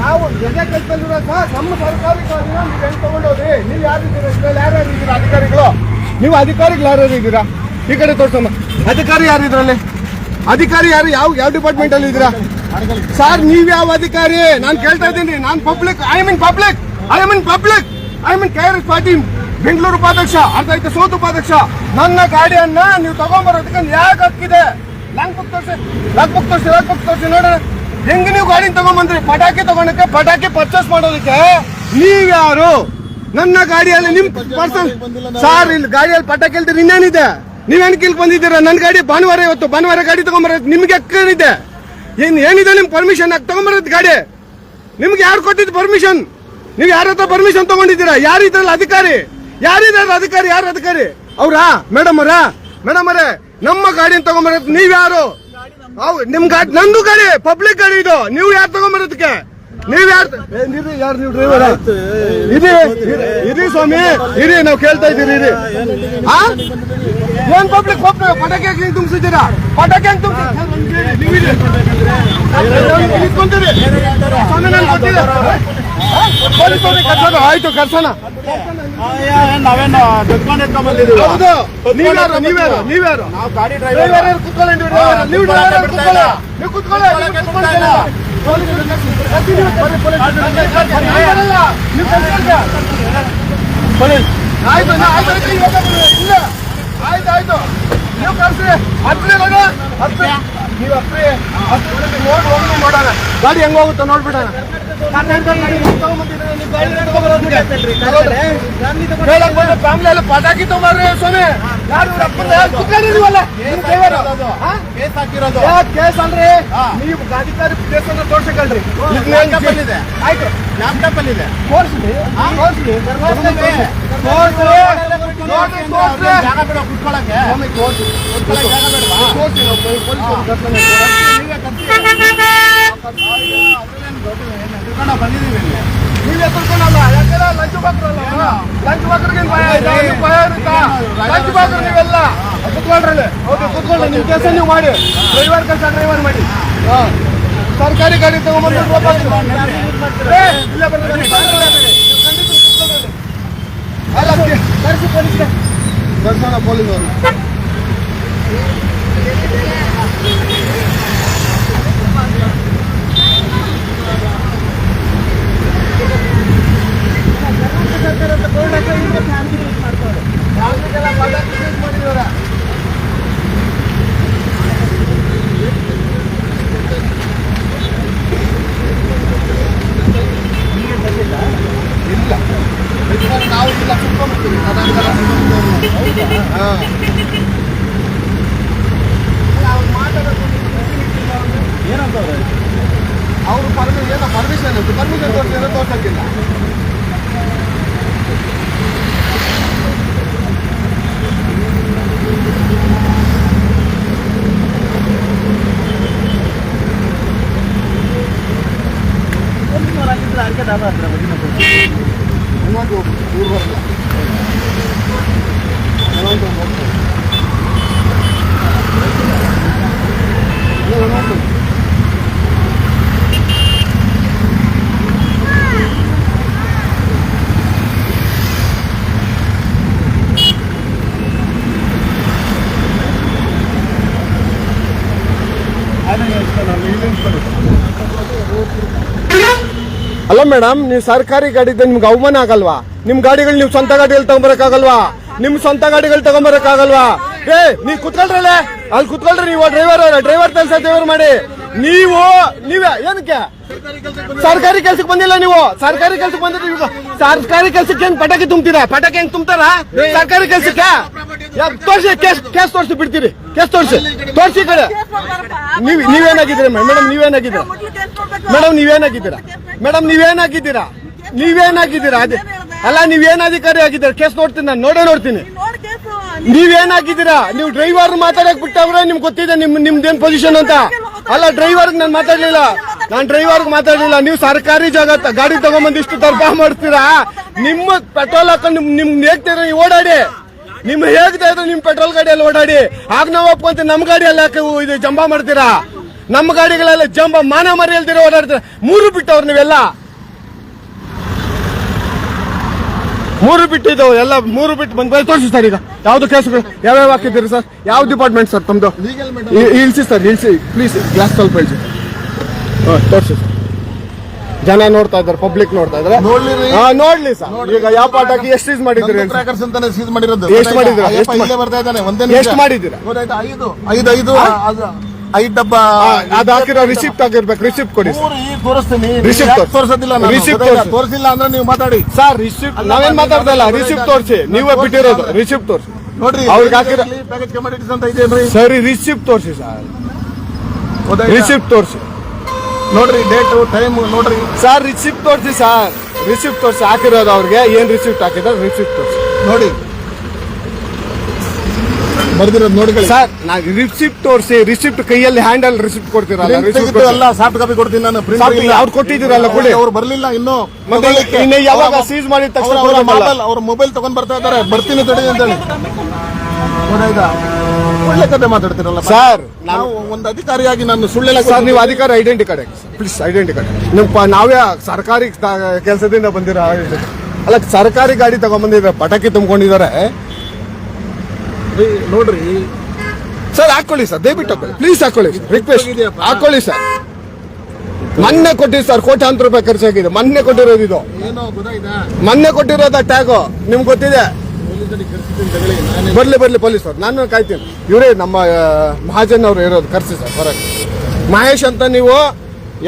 ನಾವು ಎದೆ ಕೆಲಸದಲ್ಲಿರೋ ಸರ್ ನಮ್ಮ ಸರ್ಕಾರಿ ಕಾರ್ಯ ನೀವು ಹೆಂಗ್ ತಗೊಂಡೋದ್ರಿ? ನೀವು ಯಾರಿದ್ದೀರಾ ಯಾರ್ಯಾರು ಇದ್ದೀರಾ? ಅಧಿಕಾರಿಗಳು? ನೀವು ಅಧಿಕಾರಿಗಳು ಯಾರ್ಯಾರು ಇದ್ದೀರಾ? ಈ ಕಡೆ ತೋರ್ಸಮ್ಮ. ಅಧಿಕಾರಿ ಯಾರು ಇದ್ರಲ್ಲಿ? ಅಧಿಕಾರಿ ಯಾರು? ಯಾವ ಯಾವ ಡಿಪಾರ್ಟ್ಮೆಂಟ್ ಅಲ್ಲಿ ಇದ್ದೀರಾ? ಸರ್, ನೀವ್ ಯಾವ ಅಧಿಕಾರಿ? ನಾನು ಕೇಳ್ತಾ ಇದ್ದೀನಿ. ನಾನು public I mean public I mean public I mean K R S Patil Bengaluru ಉಪಾಧ್ಯಕ್ಷ. ಅರ್ಧ ಐತೆ ಸೋತು ಉಪಾಧ್ಯಕ್ಷ. ನನ್ನ ಗಾಡಿಯನ್ನ ನೀವು ತಗೊಂಬರೋದಕ್ಕೆ ಯಾಕೆ ಹಕ್ಕಿದೆ? ಲಾಂಗ್ ಬುಕ್ ತೋರಿಸಿ. ಲಾಂಗ್ ಬುಕ್ ತೋರಿಸಿ, ಲಾಂಗ್ ಬುಕ್ ತೋರಿಸಿ ನೋಡೋಣ. ಹೆಂಗ್ ನೀವು ಗಾಡಿ ತಗೊಂಬಂದ್ರಿ? ಪಟಾಕಿ ತಗೊಂಡಕ್ಕೆ ಪಟಾಕಿ ಪರ್ಚೇಸ್ ಮಾಡೋದಕ್ಕೆ? ನೀವ್ಯಾರು ನನ್ನ ಗಾಡಿಯಲ್ಲಿ ನಿಮ್ ಪರ್ಸನ್ ಸರ್ ಇಲ್ಲಿ ಗಾಡಿಯಲ್ಲಿ ಪಟಾಕಿ ಹೇಳ್ತೀರಿ ಇನ್ನೇನಿದೆ? ನೀವೇನ್ ಇಲ್ಲಿ ಬಂದಿದ್ದೀರಾ? ನನ್ನ ಗಾಡಿ ಭಾನುವಾರ ಇವತ್ತು ಭಾನುವಾರ ಗಾಡಿ ತಗೊಂಬರೋದು ನಿಮ್ಗೆ ಏನಿದೆ ಏನ್ ಏನಿದೆ ನಿಮ್ ಪರ್ಮಿಷನ್ ಹಾಕಿ ತಗೊಂಬರೋದು ಗಾಡಿ? ನಿಮ್ಗೆ ಯಾರು ಕೊಟ್ಟಿದ್ದು ಪರ್ಮಿಷನ್ ನೀವು ಯಾರ ಹತ್ರ ಪರ್ಮಿಷನ್ ತಗೊಂಡಿದ್ದೀರಾ? ಯಾರು ಇದ್ರಲ್ಲ ಅಧಿಕಾರಿ? ಯಾರಿದ್ದಾರೆ ಅಧಿಕಾರಿ? ಯಾರು ಅಧಿಕಾರಿ? ಅವ್ರಾ? ಮೇಡಮ್ ಅವರ? ಮೇಡಮ್ ಅವರೇ ನಮ್ಮ ಗಾಡಿನ ತಗೊಂಬರೋದು ನೀವ್ ಅವ್ ನಿಮ್ ಗಾಡಿ ನಂದು ಗಾಡಿ ಪಬ್ಲಿಕ್ ಗಾಡಿ ಇದು. ನೀವು ಯಾರು ತಗೊಂಬರೋದಕ್ಕೆ? ನೀವ್ ಯಾರು ಯಾರು ನೀವು ಸ್ವಾಮಿ, ಇರಿ, ನಾವು ಕೇಳ್ತಾ ಇದ್ದೀರಿ, ಇರಿ. ಏನ್ ಪಬ್ಲಿಕ್ ಪಟಾಕಿ ಹೆಂಗ್ ತುಂಬಿಸಿದ್ದೀರಾ? ಪಟಾಕಿ ಹೆಂಗ್ ತುಂಬಿಸಿ ಆಯ್ತು, ಕರ್ಸೋಣ. ನಾವೇನು ದುಡ್ಕೊಂಡು ಎತ್ಕೊಂಡ್ ಬಂದಿದ್ದೀವಿ ಹೌದು ನೀವ್ಯಾರು ನೀವ್ಯಾರು ನೀವ್ಯಾರು ನಾವು ಗಾಡಿ ಡ್ರೈವರ್ ಕೂತ್ಕೊಳ್ಳಿ ನೀವು. ನೀವು ಯಾರು ಕೂತ್ಕೊಳ್ಳಿ. ನೀವು ಕೂತ್ಕೊಳ್ಳಿ. ನೀವು ಕೂತ್ಕೊಳ್ಳಿ. Police police. ನಾನು ಬರಲ್ಲ. ಆಯ್ತು ನಾ- ಆಯ್ತು ಆಯ್ತು ಇವಾಗ ಬರ್ರಿ. ಇಲ್ಲ ಆಯ್ತು ಆಯ್ತು ನೀವು ಕಳ್ಸಿ ಹತ್ತಿರ ಹತ್ತಿರ ನೀವು ನೋಡಿ ಹೋಗಿ ಮಾಡೋಣ. ಗಾಡಿ ಹೆಂಗ್ ಹೋಗುತ್ತೋ ನೋಡ್ಬಿಡೋಣ. ಫ್ಯಾಮಿಲಿ ಎಲ್ಲ ಪಟಾಕಿ ತಗೊಂಡ್ರಿ ಸ್ವಾಮಿ. ಕೇಸ್ ಹಾ. ನೀವು ಅಧಿಕಾರಿ ಕೇಸ್ ತೋರ್ಸಕಲ್ರಿ ಅಲ್ಲಿ ಇದೆ ಆಯ್ತು. ಲ್ಯಾಪ್ಟಾಪ್ ಅಲ್ಲಿ ಇದೆ ತೋರ್ಸ್ಲಿ ತೋರ್ಸ್ಲಿ ಬಂದಿದ್ದೀವಿ ನೀವೇ ಕರ್ಕೊಂಡಲ್ಲ ಯಾಕೆಲ್ಲ ಲಂಚ್ ಬಾಕ್ರಲ್ಲ ಲಂಚ್ ಬಾಕ್ರಿಗೆ ಭಯ ಇದೆ ನೀವು ಭಯ ಇರುತ್ತಾ? ಲಂಚ್ ಬಾಕ್ರು ನೀವೆಲ್ಲ? ಕೆಲಸ ನೀವು ಮಾಡಿ. ಡ್ರೈವರ್ ಕೆಲಸ ಡ್ರೈವರ್ ಮಾಡಿ. ಹಾಂ. ಸರ್ಕಾರಿ ಗಾಡಿ ತಗೊಂಡ್ಬಂದು ಇಲ್ಲೇ ಬರ್ರಿ. ಅಲ್ಲ ಕೆ- ಕರ್ಸಿ ಪೊಲೀಸ್ಗೆ ಕರ್ಸೋಣ ಪೊಲೀಸ್ ಅವರು ಫ್ಯಾಮಿಲಿಗೆಲ್ಲ ಪಟಾಕಿ ಯೂಸ್ ಮಾಡಿದವ್ರೆ ಇಲ್ಲ ಬೇಕಾದ್ರೆ ನಾವು ಇಲ್ಲ ಕುತ್ಕೊಂಡ್ಬಿಡ್ತೀವಿ ತದನಂತರ ಹಾ ಏನಂತವ್ರೆ ಅವರು ಪರ್ಮಿ ಏನೋ ಪರ್ಮಿಷನ್ ಇತ್ತು ಪರ್ಮಿಷನ್ ತೋರಿಸಿದ್ರೆ ತೋರ್ಸಕ್ಕಿಲ್ಲ ಅದಕ್ಕೆ ಊರು ಹತ್ರ ಇನ್ನೊಂದು ಹೋಗ್ತದೆ. ಊರು ಇನ್ನೊಂದು. ಅಲ್ಲ ಮೇಡಮ್ ನೀವು ಸರ್ಕಾರಿ ಗಾಡಿ ಇದ್ದ ನಿಮ್ಗೆ ಅವಮಾನ ಆಗಲ್ವಾ? ನಿಮ್ ಗಾಡಿಗಳು ನೀವು ಸ್ವಂತ ಗಾಡಿಯಲ್ಲಿ ತಗೊಂಬರಕ್ಕಾಗಲ್ವಾ ನಿಮ್ ಸ್ವಂತ ಗಾಡಿಗಳು ತಗೊಂಬರಕ್ಕಾಗಲ್ವಾ? ಏ ನೀವ್ ಕುತ್ಕೊಳ್ರಲ್ಲ? ಅಲ್ಲಿ ಕುತ್ಕೊಳ್ರಿ, ನೀವು ಡ್ರೈವರ್ ಡ್ರೈವರ್ ಕೆಲಸ ಡ್ರೈವರ್ ಮಾಡಿ. ನೀವು, ನೀವೇ, ಏನಕ್ಕೆ? ಸರ್ಕಾರಿ ಕೆಲ್ಸಕ್ಕೆ ಬಂದಿಲ್ಲ ನೀವು? ಸರ್ಕಾರಿ ಕೆಲ್ಸಕ್ಕೆ ಬಂದಿಲ್ಲ ಸರ್ಕಾರಿ ಕೆಲ್ಸಕ್ಕೆ ಹೆಂಗ್ ಪಟಾಕಿ ತುಂಬ್ತೀರಾ? ಪಟಾಕಿ ಹೆಂಗ್ ತುಂಬ್ತಾರ? ಸರ್ಕಾರಿ ಕೆಲ್ಸಕ್ಕೆ? ತೋರ್ಸಿ, ಕೇಸ್ ಕೇಸ್ ತೋರಿಸಿ ಬಿಡ್ತೀರಿ. ಕೇಸ್ ತೋರಿಸಿ. ತೋರಿಸಿ ಕಡೆ. ನೀವ್, ನೀವೇನಾಗಿದ್ದೀರಾ ಮೇಡಮ್ ನೀವೇನಾಗಿದ್ದೀರಾ? ಮೇಡಮ್ ನೀವೇನಾಗಿದ್ದೀರಾ? ಮೇಡಮ್, ನೀವೇನಾಗಿದ್ದೀರಾ? ನೀವೇನಾಗಿದ್ದೀರಾ? ಅದೇ. ಅಲ್ಲ ನೀವೇನ್ ಅಧಿಕಾರಿ ಆಗಿದ್ದೀರಾ? ಕೇಸ್ ನೋಡ್ತೀನಿ ನಾನು ನೋಡೇ ನೋಡ್ತೀನಿ. ನೀವೇನಾಗಿದ್ದೀರಾ ನೀವು ಡ್ರೈವರ್ ಮಾತಾಡಕ್ ಬಿಟ್ಟವ್ರೆ ನಿಮ್ಗೆ ಗೊತ್ತಿದೆ ನಿಮ್ ನಿಮ್ದೇನ್ ಪೊಸಿಷನ್ ಅಂತ. ಅಲ್ಲ ಡ್ರೈವರ್ ನಾನು ಮಾತಾಡ್ಲಿಲ್ಲ. ನಾನು ಡ್ರೈವರ್ ಮಾತಾಡ್ಲಿಲ್ಲ. ನೀವು ಸರ್ಕಾರಿ ಜಾಗ ಗಾಡಿ ತಗೊಂಬಂದು ಇಷ್ಟು ದರ್ಬ ಮಾಡ್ತೀರಾ? ನಿಮ್ಮ ಪೆಟ್ರೋಲ್ ಹಾಕೊಂಡು ನಿಮ್ ಹೇಗ್ತೀರ ನೀವು ಓಡಾಡಿ. ನಿಮ್ ಹೇಗ್ತಾ ಇದ್ರೆ ನಿಮ್ ಪೆಟ್ರೋಲ್ ಗಾಡಿಯಲ್ಲಿ ಓಡಾಡಿ. ಆಗ ನಾವು ಒಪ್ಕೊಂತೀವಿ ನಮ್ ಗಾಡಿಯಲ್ಲಿ ಯಾಕೆ ಇದು ಜಂಬಾ ಮಾಡ್ತೀರಾ? ನಮ್ಮ ಗಾಡಿಗಳೆಲ್ಲ ಜಂಬ ಮಾನ ಮರಿಯಲ್ದಿರ ಓಡಾಡ್ತೀರಾ? ಮೂರು ಬಿಟ್ಟವ್ರು ನೀವೆಲ್ಲ. ಮೂರು ಬಿಟ್ಟಿದ್ದಾವೆ ಎಲ್ಲ ಮೂರು ಬಿಟ್ಟು ಬಂದ್ ತೋರಿಸಿ ಸರ್ ಈಗ. ಯಾವ್ದು ಕೇಸುಗಳು ಯಾವ್ಯಾವ ಹಾಕಿದ್ದೀರಿ ಸರ್? ಯಾವ ಡಿಪಾರ್ಟ್ಮೆಂಟ್ ಸರ್ ತಮ್ದು? ಇಳಿಸಿ ಸರ್ ಇಳಿಸಿ. ಪ್ಲೀಸ್ ಗ್ಲಾಸ್ ಸ್ವಲ್ಪ ಇಳಿಸಿ. ಹಾಂ ತೋರಿಸಿ ಸರ್. ಜನ ನೋಡ್ತಾ ಇದ್ದಾರೆ ಪಬ್ಲಿಕ್ ನೋಡ್ತಾ ಇದ್ದಾರೆ. ನೋಡ್ಲಿ ರೀ. ಹಾ ನೋಡ್ಲಿ ಸರ್. ಈಗ ಯಾವ ಪಾಠಕ್ಕೆ ಎಷ್ಟು ಸೀಸ್ ಮಾಡಿದ್ರೆ? ಟ್ರ್ಯಾಕರ್ಸ್ ಅಂತಾನೆ ಸೀಸ್ ಮಾಡಿರೋದು. ಎಷ್ಟು ಮಾಡಿದ್ರೆ ಎಷ್ಟು ಬರ್ತಾ ಇದ್ದಾನೆ ಒಂದೇ ಎಷ್ಟು ಮಾಡಿದ್ದೀರಾ? ಐದು. ಐದು ಐದು ಐದು ಡಬ್ಬ ಅದು ಹಾಕಿರೋ ರಿಸಿಪ್ಟ್ ಆಗಿರ್ಬೇಕು ರಿಸಿಪ್ಟ್ ಕೊಡಿ. ಮೂರು ಈಗ ತೋರಿಸ್ತೀನಿ. Receipt ಯಾಕ್ ತೋರ್ಸಿ. ತೋರ್ಸೋದಿಲ್ಲ ನಾನು? Receipt ಗೊತ್ತಾಯ್ತಾ? ತೋರ್ಸಿ. ತೋರ್ಸಿಲ್ಲ ಅಂದ್ರೆ ನೀವು ಮಾತಾಡಿ. ಸರ್ ರಿಸಿಪ್ಟ್ ನಾವೇನ್ ಮಾತಾಡ್ತಾ ಇಲ್ಲ ರಿಸಿಪ್ಟ್ ತೋರಿಸಿ. ನೀವೇ ಬಿಟ್ಟಿರೋದು. ರಿಸಿಪ್ಟ್ ತೋರಿಸಿ. ನೋಡ್ರಿ ಅವ್ರಿಗೆ ಹಾಕಿರೋ ಪ್ಯಾಕೇಜ್ ಕಮಾಡಿಟೀಸ್ ಅಂತ ಇದೆಯೇನ್ರಿ ಸರಿ ರಿಸಿಪ್ಟ್ ತೋರಿಸಿ ಸರ್ ಗೊತ್ತಾಯ್ತಾ? ರಿಸಿಪ್ಟ್ ತೋರಿಸಿ. ನೋಡ್ರಿ ಡೇಟ್ ಟೈಮ್ ನೋಡ್ರಿ. ಸರ್ ರಿಸಿಪ್ಟ್ ತೋರಿಸಿ ಸರ್ ರಿಸಿಪ್ಟ್ ತೋರಿಸಿ. ಹಾಕಿರೋದು ಅವ್ರಿಗೆ. ಏನ್ ರಿಸಿಪ್ಟ್ ಹಾಕಿದ್ರೆ ರಿಸಿಪ್ಟ್ ತೋರಿಸಿ. ನೋಡಿ. ಬರ್ದಿರೋದು ನೋಡ್ಕೊಳ್ಳಿ. ಸರ್ ನಾವು ರಿಸಿಪ್ಟ್ ತೋರಿಸಿ ರಿಸಿಪ್ಟ್ ಕೈಯಲ್ಲಿ ಹ್ಯಾಂಡಲ್ ರಿಸಿಪ್ಟ್ ಕೊಡ್ತೀರಲ್ಲ ರಿಸಿಪ್ಟ್ ಎಲ್ಲ ಸಾಫ್ಟ್ ಕಾಪಿ ಕೊಡ್ತೀನಿ ನಾನು ಪ್ರಿಂಟ್ ಅವ್ರು ಕೊಟ್ಟಿದ್ದೀರಲ್ಲ ಕೊಡಿ. ಅವ್ರು ಬರಲಿಲ್ಲ ಇನ್ನು ಮತ್ತೆ. ಇನ್ನು ಯಾವಾಗ ಸೀಸ್ ಮಾಡಿದ ತಕ್ಷಣ ಅವ್ರ- ಮೊಬೈಲ್ ತಗೊಂಡ್ ಬರ್ತಾ ಇದಾರೆ ಬರ್ತೀನಿ ತಡಿ ಅಂತೇಳಿ. ಹೇಳಿ ಒಳ್ಳೆ ಕತೆ ಮಾತಾಡ್ತಿರಲ್ಲ ಸರ್ ನಾವು ಒಂದು ಅಧಿಕಾರಿಯಾಗಿ ನಾನು ಸುಳ್ಳೆಲ್ಲ ಸರ್ ನೀವು ಅಧಿಕಾರಿ identity card please identity card ನಿಮ್ ನಾವೇ ಸರ್ಕಾರಿ ಕೆಲಸದಿಂದ ಬಂದಿರೋ ಅಲ್ಲ ಸರ್ಕಾರಿ ಗಾಡಿ ತಗೊಂಡ್ಬಂದಿದ್ರೆ ಪಟಾಕಿ ತುಂಬಿಕೊಂಡಿದ್ದಾರೆ. ನೋಡ್ರಿ. ಸರ್ ಹಾಕೊಳ್ಳಿ ಸರ್ ದಯವಿಟ್ಟು ಹಾಕೊಳ್ಳಿ. ಪ್ಲೀಸ್ ಹಾಕೊಳ್ಳಿ ರಿಕ್ವೆಸ್ಟ್ ಹೋಗಿದ್ಯಪ್ಪ. ಹಾಕೊಳ್ಳಿ ಸರ್. ಮೊನ್ನೆ ಕೊಟ್ಟಿದ್ ಸರ್ ಕೋಟ್ಯಾಂತರ ರೂಪಾಯಿ ಖರ್ಚಾಗಿದೆ. ಮೊನ್ನೆ ಕೊಟ್ಟಿರೋದು ಇದು. ಮೊನ್ನೆ ಕೊಟ್ಟಿರೋದ ಟ್ಯಾಗು ನಿಮ್ಗೆ ಗೊತ್ತಿದೆ? ಬರ್ಲಿ ಬರ್ಲಿ ಪೊಲೀಸ್ ಅವ್ರು. ನಾನು ಕಾಯ್ತೀನಿ. ಇವರೇ ನಮ್ಮ ಮಹಾಜನ್ ಅವರು ಇರೋದು ಕರ್ಸಿ ಸರ್ ಹೊರಗೆ. ಮಹೇಶ್ ಅಂತ ನೀವು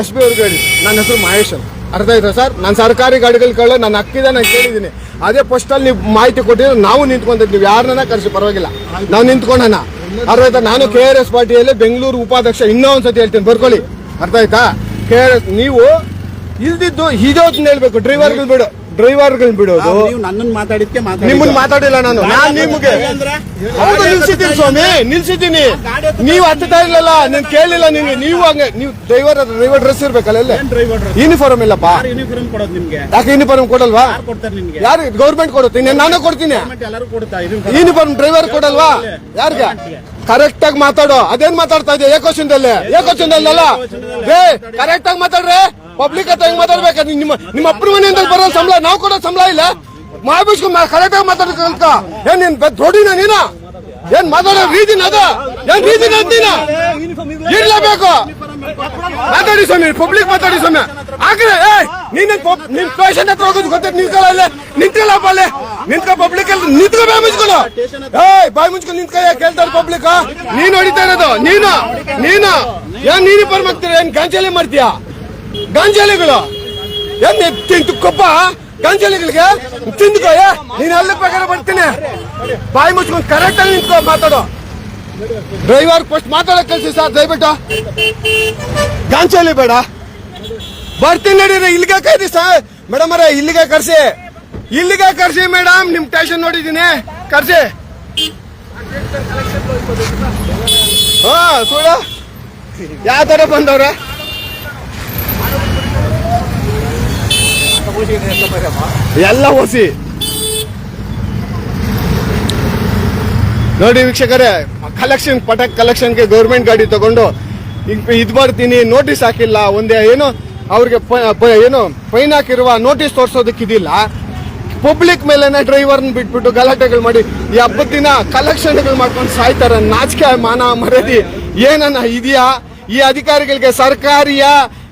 ಎಸ್ ಬಿ ಅವ್ರಿಗೆ ಹೇಳಿ. ನನ್ನ ಹೆಸರು ಮಹೇಶ್ ಅಂತ. ಅರ್ಥ ಆಯ್ತಾ ಸರ್? ನಾನು ಸರ್ಕಾರಿ ಗಾಡಿಗಳು ಕೇಳೋ ನನ್ನ ಅಕ್ಕಿದೆ ನಾನು ಕೇಳಿದ್ದೀನಿ. ಅದೇ ಪೋಸ್ಟಲ್ಲಿ ನೀವು ಮಾಹಿತಿ ಕೊಟ್ಟಿದ್ರೆ ನಾವು ನಿಂತ್ಕೊಂತೀವಿ ನೀವು ಯಾರನ್ನ ಕರೆಸಿ, ಪರವಾಗಿಲ್ಲ. ನಾವು ನಿಂತ್ಕೊಂಡಣ ಅರ್ಥ ನಾನು ಕೆ ಆರ್ ಎಸ್ ಪಾರ್ಟಿಯಲ್ಲಿ ಬೆಂಗಳೂರು ಉಪಾಧ್ಯಕ್ಷ, ಇನ್ನೂ ಒಂದ್ಸತಿ ಹೇಳ್ತೀನಿ, ಬರ್ಕೊಳ್ಳಿ. ಅರ್ಥ ಆಯ್ತಾ? ಕೆ ಆರ್ ಎಸ್ ನೀವು ಇಲ್ದಿದ್ದು ಹೀಗೆ ಹೇಳ್ಬೇಕು ಡ್ರೈವರ್ಗಳು ಬಿಡು. ಡ್ರೈವರ್ಗಳು ಬಿಡೋದು. ನೀವು ನನ್ನನ್ನು ಮಾತಾಡಿದ್ಕೆ ನಿಮ್ಮನ್ನ ಮಾತಾಡಿಲ್ಲ ನಾನು. ನಾನ್ ನಿಮ್ಗೆ ಹೌದು ನಿಲ್ಸಿದ್ದೀನಿ ಸ್ವಾಮಿ ನಿಲ್ಸಿದ್ದೀನಿ. ನೀವು ಹತ್ತುತ್ತಾ ಇಲ್ಲಲ್ಲ ನೀನ್ ಕೇಳಿಲ್ಲ ನಿಮ್ಗೆ ನೀವು ಹಂಗೆ ನೀವು ಡ್ರೈವರ್ ಡ್ರೈವರ್ ಡ್ರೆಸ್ ಇರ್ಬೇಕಲ್ಲ ಎಲ್ಲ? ಡ್ರೈವರ್ ಯೂನಿಫಾರ್ಮ್ ಇಲ್ಲಪ್ಪ. ಯೂನಿಫಾರ್ಮ್ ಕೊಡೋದು ನಿಮ್ಗೆ? ಯಾಕೆ ಯೂನಿಫಾರ್ಮ್ ಕೊಡಲ್ವಾ? ಯಾರು ಕೊಡ್ತಾರೆ ನಿಮ್ಗೆ? ಯಾರು ಗೌರ್ಮೆಂಟ್ ಕೊಡುತ್ತೆ? ನಾನು ಕೊಡ್ತೀನಿ. ಎಲ್ಲರೂ ಕೊಡ್ತಾ ಯೂನಿಫಾರ್ಮ್ ಡ್ರೈವರ್ ಕೊಡಲ್ವಾ? ಯಾರಿಗೆ? ಕರೆಕ್ಟ್ ಆಗಿ ಮಾತಾಡು. ಅದೇನ್ ಮಾತಾಡ್ತಾ ಇದೆಯಾ? ಏಕೋಶನ್ದಲ್ಲಿ ಅಲ್ಲ ಏ ಕರೆಕ್ಟ್ ಆಗಿ ಮಾತಾಡ್ರೆ? ಪಬ್ಲಿಕ್ ಹತ್ರ ಹೆಂಗ್ ಮಾತಾಡ್ಬೇಕು? ನಿಮ್ಮ ನಿಮ್ಮ ಅಪ್ಪನ ಮನೆಯಿಂದ ಬರೋ ಸಂಬಳ ನಾವು ಕೊಡೋ ಸಂಬಳ ಇಲ್ಲ. ಮಾಡ್ಬಿಸ್ಕೊ ಕರೆಕ್ಟ್ ಆಗಿ ಮಾತಾಡ್ಕಂತ ಏನ್ ನೀನ್ ದೊಡ್ಡಿನ ನೀನ? ಏನ್ ಮಾತಾಡೋ ರೀತಿನ ಅದ? ಏನ್ ರೀತಿನ ಅಂತೀನ ಇರ್ಲೇಬೇಕು. ಮಾತಾಡಿ ಸ್ವಾಮಿ ಪಬ್ಲಿಕ್ ಮಾತಾಡಿ ಸ್ವಾಮಿ. ಆಗ್ರೆ ನೀನ್ ನಿನ್ ಸ್ಟೇಷನ್ ಹತ್ರ ಹೋಗೋದು ಗೊತ್ತ ನಿಂತ್ಕೊಳ್ಳ ನಿಂತಿಲ್ಲ ನಿಂತ್ಕೊಳ್ಳಪ್ಪ ಅಲ್ಲೇ. ನಿಂತ್ಕೊ ಪಬ್ಲಿಕ್ ಅಲ್ಲಿ, ನಿಂತ್ಕೊ ಬಾಯ್ ಮುಚ್ಕೊಳ್ಳೋ ಏಯ್, ಬಾಯ್ ಮುಚ್ಕೊಂಡು ನಿಂತ್ಕೊ ಕೇಳ್ತಾರೆ ಪಬ್ಲಿಕ್ ನೀನ್ ಹೊಡಿತಾ ಇರೋದು, ನೀನು ನೀನು. ಏನ್ ನೀನು ಪರ್ ಮಾಡ್ತೀರ, ಏನ್ ಗಾಂಜಾಲಿ ಮಾಡ್ತೀಯಾ? ಗಾಂಜಾಲಿಗಳು. ಏನ್ ತಿಂತು ಕೊಪ್ಪ ಗಾಂಜಾಲಿಗಳಿಗೆ? ತಿಂದ್ಕೋ, ಏ, ನೀನ್ ಎಲ್ಲ ಪ್ರಕಾರ ಬರ್ತೀನಿ. ಬಾಯ್ ಮುಚ್ಕೊಂಡು ಕರೆಕ್ಟ್ ಆಗಿ ನಿಂತ್ಕೊ, ಮಾತಾಡೋ. ಡ್ರೈವರ್ ಫಸ್ಟ್ ಮಾತಾಡಕ್ ಕಳ್ಸಿ ಸರ್, ದಯವಿಟ್ಟು. ಗಾಂಚಲಿ ಬೇಡ. ಬರ್ತೀನಿ ನಡೀರಿ ಇಲ್ಲಿಗೆ ಕೈದಿ ಸರ್. ಮೇಡಮ್ ಅರೇ ಇಲ್ಲಿಗೆ ಕರ್ಸಿ. ಇಲ್ಲಿಗೆ ಕರ್ಸಿ ಮೇಡಮ್, ನಿಮ್ ಟೇಷನ್ ನೋಡಿದೀನಿ ಕರ್ಸಿ. ಹಾ ಸುಡ ಯಾವ ತರ ಬಂದವ್ರೆ? ಎಲ್ಲ ಓಸಿ. ನೋಡಿ ವೀಕ್ಷಕರೇ ಕಲೆಕ್ಷನ್ ಪಟಾಕ್ ಕಲೆಕ್ಷನ್ಗೆ ಗೌರ್ಮೆಂಟ್ ಗಾಡಿ ತಗೊಂಡು ಇದು ಮಾಡ್ತೀನಿ ನೋಟಿಸ್ ಹಾಕಿಲ್ಲ, ಒಂದೇ ಏನು, ಅವ್ರಿಗೆ ಏನು ಫೈನ್ ಹಾಕಿರುವ ನೋಟಿಸ್ ತೋರಿಸೋದಕ್ಕಿದಿಲ್ಲ ಪಬ್ಲಿಕ್ ಮೇಲೆನೆ ಡ್ರೈವರ್ನ ಬಿಟ್ಬಿಟ್ಟು ಗಲಾಟೆಗಳು ಮಾಡಿ, ಈ ಹಬ್ಬದ ದಿನ ಕಲೆಕ್ಷನ್ಗಳು ಮಾಡ್ಕೊಂಡು ಸಾಯ್ತಾರೆ, ನಾಚಿಕೆ, ಮಾನ ಮರದಿ ಏನನ್ನ ಇದೆಯಾ? ಈ ಅಧಿಕಾರಿಗಳಿಗೆ ಸರ್ಕಾರಿಯ?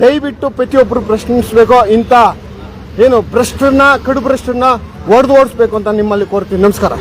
ದಯವಿಟ್ಟು ಪ್ರತಿಯೊಬ್ಬರು ಪ್ರಶ್ನಿಸಬೇಕು. ಇಂಥ ಏನು ಭ್ರಷ್ಟರನ್ನ ಕಡು ಭ್ರಷ್ಟರನ್ನ ಒಡೆದು ಓಡಿಸ್ಬೇಕು ಅಂತ ನಿಮ್ಮಲ್ಲಿ ಕೋರ್ತೀನಿ. ನಮಸ್ಕಾರ.